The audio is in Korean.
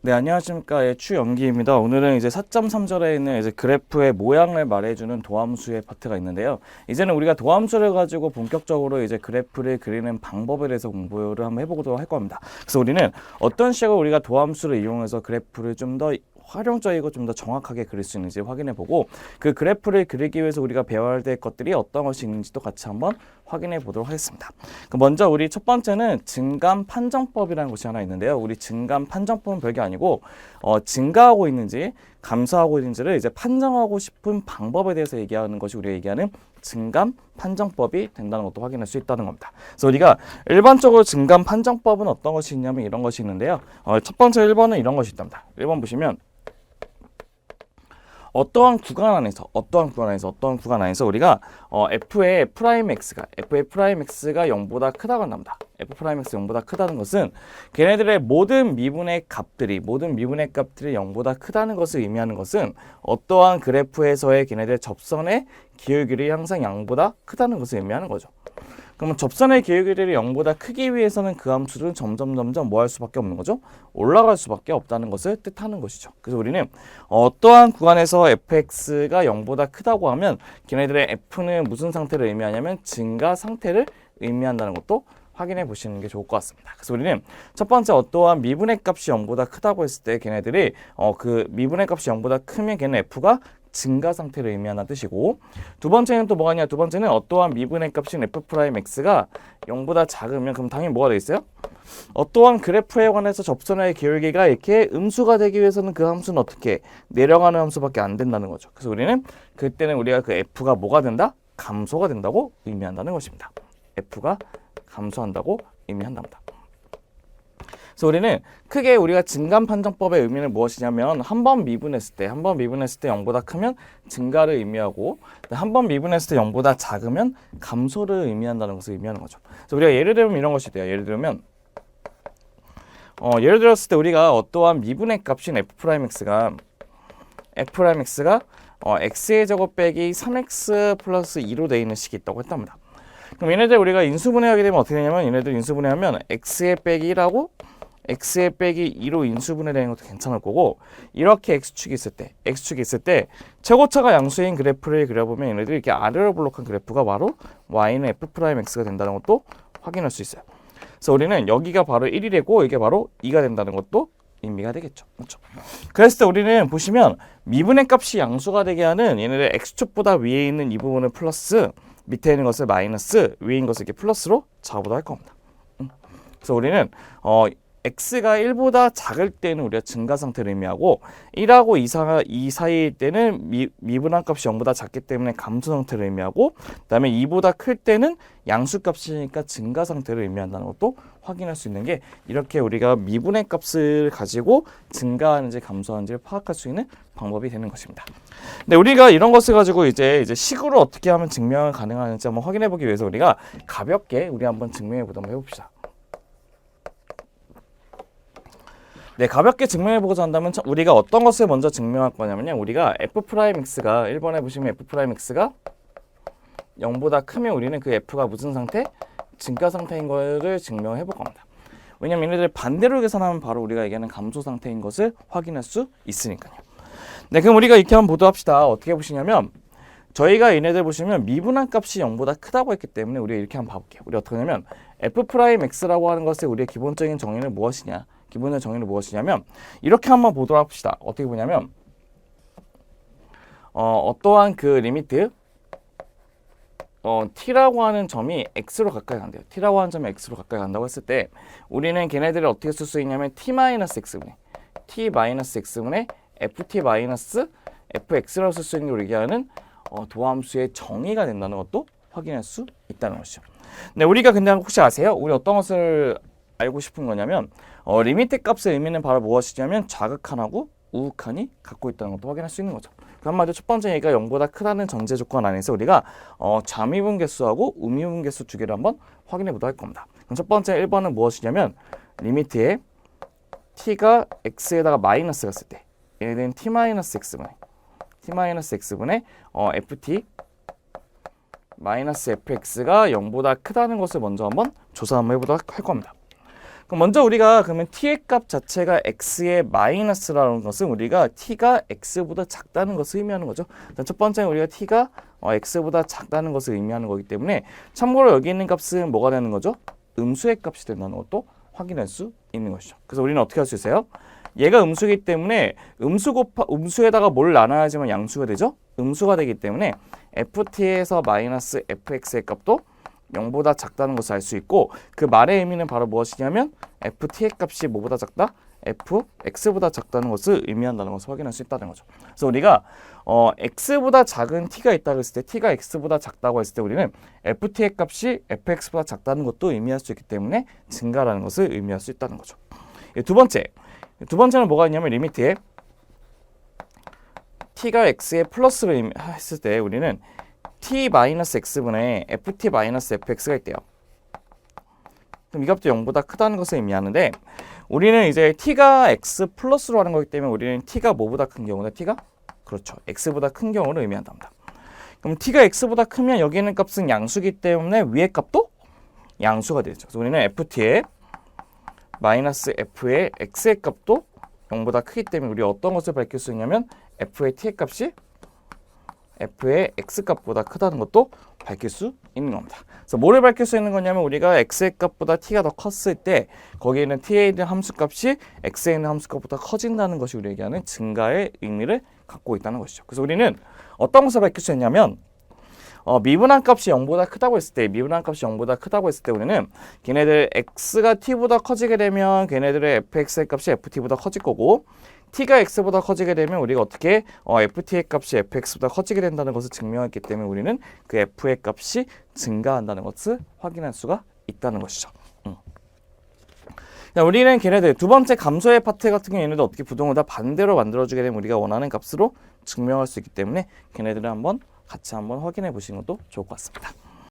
네, 안녕하십니까. 예, 추영기입니다. 오늘은 이제 4.3절에 있는 이제 그래프의 모양을 말해주는 도함수의 파트가 있는데요. 이제는 우리가 도함수를 가지고 본격적으로 이제 그래프를 그리는 방법에 대해서 공부를 한번 해보도록 할 겁니다. 그래서 우리는 어떤 식으로 우리가 도함수를 이용해서 그래프를 좀 더 활용적이고 좀 더 정확하게 그릴 수 있는지 확인해 보고 그 그래프를 그리기 위해서 우리가 배워야 될 것들이 어떤 것이 있는지도 같이 한번 확인해 보도록 하겠습니다. 그 먼저 우리 첫 번째는 증감 판정법이라는 것이 하나 있는데요. 우리 증감 판정법은 별게 아니고 어, 증가하고 있는지 감소하고 있는지를 이제 판정하고 싶은 방법에 대해서 얘기하는 것이 우리가 얘기하는 증감 판정법이 된다는 것도 확인할 수 있다는 겁니다. 그래서 우리가 일반적으로 증감 판정법은 어떤 것이 있냐면 이런 것이 있는데요. 어, 첫 번째 1번은 이런 것이 있답니다. 1번 보시면 어떠한 구간 안에서 어떠한 구간 안에서 어떠한 구간 안에서 우리가 어, f의 프라임 x가 f의 프라임 x가 0보다 크다고 한답니다. F x 0보다 크다는 것은 걔네들의 모든 미분의 값들이 모든 미분의 값들이 0보다 크다는 것을 의미하는 것은 어떠한 그래프에서의 걔네들의 접선의 기울기를 항상 0보다 크다는 것을 의미하는 거죠. 그러면 접선의 기울기를 0보다 크기 위해서는 그 함수는 점점 점점 뭐 할 수밖에 없는 거죠? 올라갈 수밖에 없다는 것을 뜻하는 것이죠. 그래서 우리는 어떠한 구간에서 fx가 0보다 크다고 하면 걔네들의 f는 무슨 상태를 의미하냐면 증가 상태를 의미한다는 것도 확인해 보시는 게 좋을 것 같습니다. 그래서 우리는 첫 번째 어떠한 미분의 값이 0보다 크다고 했을 때 걔네들이 어 그 미분의 값이 0보다 크면 걔는 f가 증가 상태를 의미하는 뜻이고 두 번째는 또 뭐가 있냐 두 번째는 어떠한 미분의 값인 f 프라임 x가 0보다 작으면 그럼 당연히 뭐가 되겠어요? 어떠한 그래프에 관해서 접선의 기울기가 이렇게 음수가 되기 위해서는 그 함수는 어떻게 내려가는 함수밖에 안 된다는 거죠. 그래서 우리는 그때는 우리가 그 f가 뭐가 된다? 감소가 된다고 의미한다는 것입니다. f가 감소한다고 의미한답니다. 그래서 우리는 크게 우리가 증감 판정법의 의미는 무엇이냐면 한 번 미분했을 때, 한 번 미분했을 때 0보다 크면 증가를 의미하고 한 번 미분했을 때 0보다 작으면 감소를 의미한다는 것을 의미하는 거죠. 그래서 우리가 예를 들면 이런 것이 돼요. 예를 들면 어, 예를 들었을 때 우리가 어떠한 미분의 값인 f 프라임 x가 f 프라임 x가 어, x의 제곱 빼기 3x 플러스 2로 되어 있는 식이 있다고 했답니다. 그럼 얘네들 우리가 인수분해하게 되면 어떻게 되냐면 얘네들 인수분해하면 x의 빼기 1하고 x의 빼기 2로 인수분해되는 것도 괜찮을 거고 이렇게 x축이 있을 때 x축이 있을 때 최고차가 양수인 그래프를 그려보면 얘네들이 이렇게 아래로 블록한 그래프가 바로 y는 f 프라임 x가 된다는 것도 확인할 수 있어요. 그래서 우리는 여기가 바로 1이 되고 이게 바로 2가 된다는 것도 의미가 되겠죠. 그렇죠. 그랬을 때 우리는 보시면 미분의 값이 양수가 되게 하는 얘네들 x축보다 위에 있는 이 부분을 플러스 밑에 있는 것을 마이너스 위에 있는 것을 이렇게 플러스로 작보다 할 겁니다. 음. 그래서 우리는 어 x가 1보다 작을 때는 우리가 증가 상태를 의미하고 1하고 2, 사, 2 사이일 때는 미, 미분한 값이 0보다 작기 때문에 감소 상태를 의미하고 그다음에 2보다 클 때는 양수 값이니까 증가 상태를 의미한다는 것도 확인할 수 있는 게 이렇게 우리가 미분의 값을 가지고 증가하는지 감소하는지를 파악할 수 있는 방법이 되는 것입니다. 근데 우리가 이런 것을 가지고 이제 이제 식으로 어떻게 하면 증명이 가능한지 한번 확인해 보기 위해서 우리가 가볍게 우리 한번 증명해 보도록 해봅시다. 네, 가볍게 증명해 보고자 한다면 첫- 우리가 어떤 것을 먼저 증명할 거냐면요. 우리가 f 프라임 x가 1번에 보시면 f 프라임 x가 0보다 크면 우리는 그 f가 무슨 상태? 증가 상태인 거를 증명해 볼 겁니다. 왜냐면 얘네들 반대로 계산하면 바로 우리가 얘기하는 감소 상태인 것을 확인할 수 있으니까요. 네, 그럼 우리가 이렇게 한번 보도록 합시다. 어떻게 보시냐면 저희가 얘네들 보시면 미분한 값이 0보다 크다고 했기 때문에 우리가 이렇게 한번 봐볼게요. 우리 어떻게 하냐면 f 프라임 x라고 하는 것의 우리의 기본적인 정의는 무엇이냐? 기본의 정의는 무엇이냐면 이렇게 한번 보도록 합시다. 어떻게 보냐면 어, 어떠한 그 리미트 어, t라고 하는 점이 x로 가까이 간대요. t라고 하는 점이 x로 가까이 간다고 했을 때 우리는 걔네들을 어떻게 쓸 수 있냐면 t-x분의 t-x분의 ft-fx라고 쓸 수 있는 걸 얘기하는 어, 도함수의 정의가 된다는 것도 확인할 수 있다는 것이죠. 네, 우리가 근데 혹시 아세요? 우리 어떤 것을 알고 싶은 거냐면 어, 리미트 값의 의미는 바로 무엇이냐면 좌극한하고 우극한이 갖고 있다는 것도 확인할 수 있는 거죠. 그 한마디로 첫 번째 얘기가 0보다 크다는 전제 조건 안에서 우리가 어, 좌미분 개수하고 우미분 개수 두 개를 한번 확인해 보도록 할 겁니다. 그럼 첫 번째 1번은 무엇이냐면 리미트에 t가 x에다가 마이너스가 있을 때 얘는 t-x분의 t-x분의 어, ft 마이너스 fx가 0보다 크다는 것을 먼저 한번 조사 한번 해보도록 할 겁니다. 그럼 먼저 우리가 그러면 t의 값 자체가 x의 마이너스라는 것은 우리가 t가 x보다 작다는 것을 의미하는 거죠. 일단 첫 번째는 우리가 t가 어, x보다 작다는 것을 의미하는 거기 때문에 참고로 여기 있는 값은 뭐가 되는 거죠? 음수의 값이 된다는 것도 확인할 수 있는 것이죠. 그래서 우리는 어떻게 할 수 있어요? 얘가 음수이기 때문에 음수 곱하 음수에다가 뭘 나눠야지만 양수가 되죠? 음수가 되기 때문에 ft에서 마이너스 fx의 값도 0보다 작다는 것을 알 수 있고 그 말의 의미는 바로 무엇이냐면 ft의 값이 뭐보다 작다? fx보다 작다는 것을 의미한다는 것을 확인할 수 있다는 거죠. 그래서 우리가 어, x보다 작은 t가 있다고 했을 때 t가 x보다 작다고 했을 때 우리는 ft의 값이 fx보다 작다는 것도 의미할 수 있기 때문에 증가라는 것을 의미할 수 있다는 거죠. 예, 두 번째, 두 번째는 뭐가 있냐면 리미트에 t가 x의 플러스를 했을 때 우리는 t 마이너스 x분의 ft 마이너스 fx가 있대요. 그럼 이 값도 0보다 크다는 것을 의미하는데 우리는 이제 t가 x 플러스로 하는 거기 때문에 우리는 t가 뭐보다 큰 경우는 t가 그렇죠 x보다 큰 경우를 의미한답니다. 그럼 t가 x보다 크면 여기 있는 값은 양수기 때문에 위의 값도 양수가 되죠. 그래서 우리는 ft의 마이너스 f의 x의 값도 0보다 크기 때문에 우리 어떤 것을 밝힐 수 있냐면 f의 t의 값이 f의 x 값보다 크다는 것도 밝힐 수 있는 겁니다. 그래서 뭐를 밝힐 수 있는 거냐면 우리가 x의 값보다 t가 더 컸을 때 거기에 있는 t에 있는 함수 값이 x에 있는 함수 값보다 커진다는 것이 우리 얘기하는 증가의 의미를 갖고 있다는 것이죠. 그래서 우리는 어떤 것을 밝힐 수 있냐면 어, 미분한 값이 0보다 크다고 했을 때 미분한 값이 0보다 크다고 했을 때 우리는 걔네들 x가 t보다 커지게 되면 걔네들의 fx의 값이 ft보다 커질 거고 t가 x보다 커지게 되면 우리가 어떻게 어, ft의 값이 fx보다 커지게 된다는 것을 증명했기 때문에 우리는 그 f의 값이 증가한다는 것을 확인할 수가 있다는 것이죠. 음. 자, 우리는 걔네들 두 번째 감소의 파트 같은 경우 얘네들 어떻게 부동을 다 반대로 만들어주게 되면 우리가 원하는 값으로 증명할 수 있기 때문에 걔네들을 한번 같이 한번 확인해 보시는 것도 좋을 것 같습니다.